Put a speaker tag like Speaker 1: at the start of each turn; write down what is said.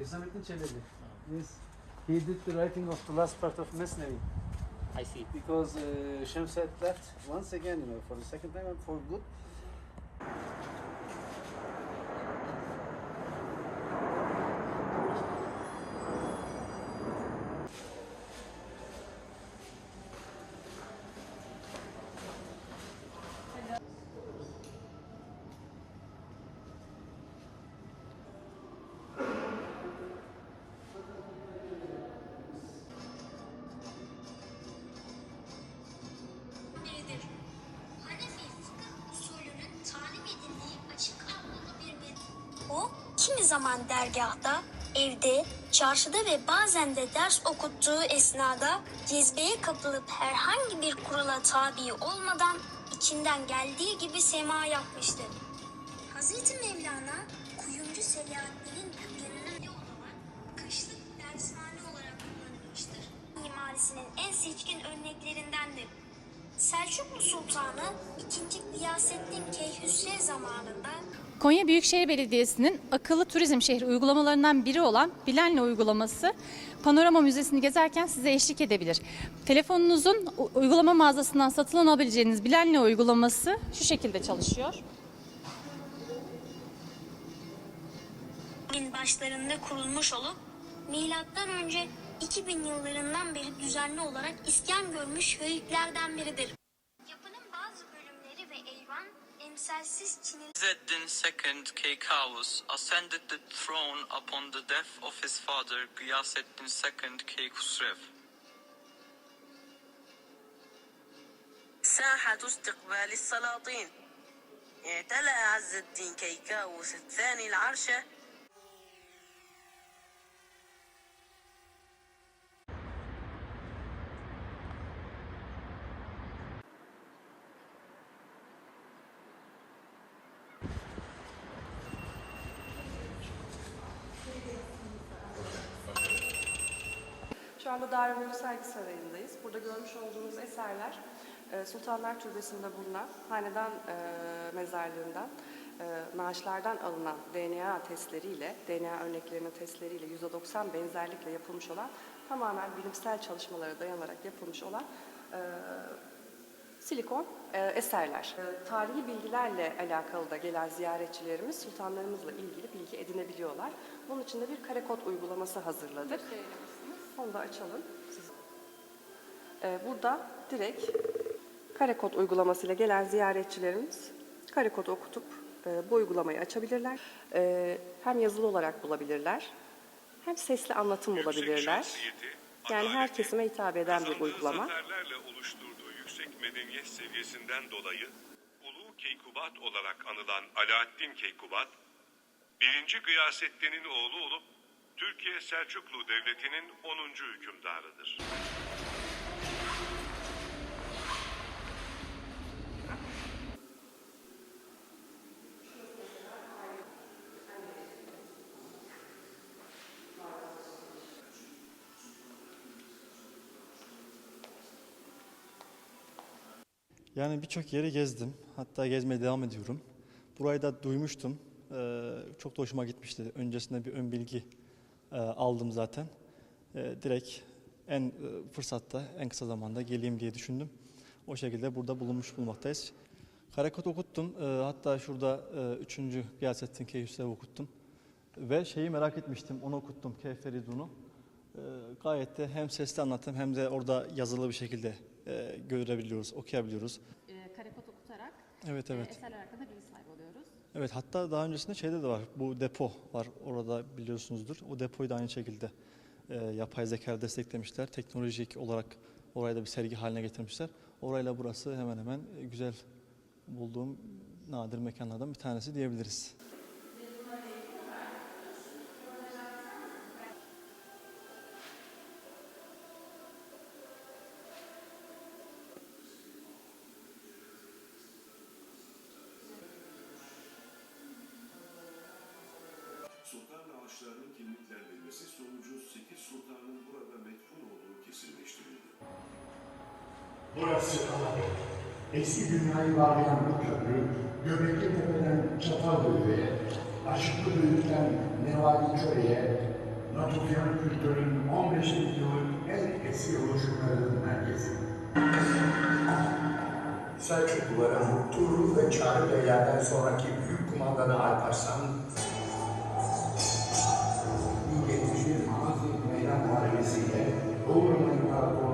Speaker 1: Hüsamettin Çelebi. Yes. He did the writing of the last part of Mesnevi
Speaker 2: I see.
Speaker 1: because uh, Şemset left once again, you know, for the second time and for good.
Speaker 3: Zaman dergahta, evde, çarşıda ve bazen de ders okuttuğu esnada cezbeye kapılıp herhangi bir kurala tabi olmadan içinden geldiği gibi sema yapmıştır. Hazreti Mevlana, kuyumcu Selahaddin'in dükkanının olan kışlık dershane olarak kullanılmıştır. Mimarisinin en seçkin örneklerindendir. Selçuklu Sultanı 2. Gıyasettin Keyhüsrev zamanında
Speaker 4: Konya Büyükşehir Belediyesi'nin akıllı turizm şehri uygulamalarından biri olan Bilenle uygulaması Panorama Müzesi'ni gezerken size eşlik edebilir. Telefonunuzun uygulama mağazasından satın alabileceğiniz Bilenle uygulaması şu şekilde çalışıyor.
Speaker 3: bin başlarında kurulmuş olup milattan önce 2000 yıllarından beri düzenli olarak iskan görmüş höyüklerden biridir.
Speaker 5: Izzeddin II Keykavus ascended the throne upon the death of his father Gıyasettin II Keykhusrev.
Speaker 6: ساحة استقبال السلاطين اعتلى عز الدين كيكاوس الثاني العرش
Speaker 7: anda Darülmülk Sergi Sarayı'ndayız. Burada görmüş olduğunuz eserler e, Sultanlar Türbesi'nde bulunan hanedan e, mezarlığından e, naaşlardan alınan DNA testleriyle, DNA örneklerinin testleriyle %90 benzerlikle yapılmış olan tamamen bilimsel çalışmalara dayanarak yapılmış olan e, silikon e, eserler. E, tarihi bilgilerle alakalı da gelen ziyaretçilerimiz sultanlarımızla ilgili bilgi edinebiliyorlar. Bunun için de bir kare kod uygulaması hazırladık. Onu da açalım. Siz- E, burada direkt kare kod uygulamasıyla gelen ziyaretçilerimiz kare kodu okutup e, bu uygulamayı açabilirler. E, hem yazılı olarak bulabilirler hem sesli anlatım bulabilirler. Yani her kesime hitap eden bir uygulama.
Speaker 8: oluşturduğu yüksek medeniyet seviyesinden dolayı Ulu Keykubat olarak anılan Alaaddin Keykubat, 1. Gıyasettin'in oğlu olup Türkiye Selçuklu Devleti'nin 10. hükümdarıdır.
Speaker 9: Yani birçok yeri gezdim. Hatta gezmeye devam ediyorum. Burayı da duymuştum. Ee, çok da hoşuma gitmişti. Öncesinde bir ön bilgi e, aldım zaten. Ee, direkt en e, fırsatta, en kısa zamanda geleyim diye düşündüm. O şekilde burada bulunmuş bulmaktayız. Karakot okuttum. Hatta şurada e, 3. Gıyasettin Keyhüsrev okuttum. Ve şeyi merak etmiştim, onu okuttum, Keyferidun'u. Gayet de hem sesli anlattım hem de orada yazılı bir şekilde e, görebiliyoruz, okuyabiliyoruz.
Speaker 4: kare kod okutarak
Speaker 9: Evet evet.
Speaker 4: eserler hakkında bilgi sahibi oluyoruz.
Speaker 9: Evet hatta daha öncesinde şeyde de var. Bu depo var orada biliyorsunuzdur. O depoyu da aynı şekilde e, yapay zeka desteklemişler. Teknolojik olarak orayı da bir sergi haline getirmişler. Orayla burası hemen hemen e, güzel bulduğum nadir mekanlardan bir tanesi diyebiliriz.
Speaker 8: Sultan ağaçlarının kimliklendirilmesi sonucu 8 sultanın burada metfun olduğu kesinleştirildi.
Speaker 10: Burası Anadolu. Eski dünyayı bağlayan bu köprü, Göbekli Tepe'den Çatalhöyük'e, Aşıklı Büyük'ten Nevali Köre'ye, Latufyan kültürün 15 bin yıllık en eski oluşumlarının merkezi. Selçukluların Tuğrul ve Çağrı Beylerden sonraki büyük kumandanı Alparslan, busy and overwhelmed by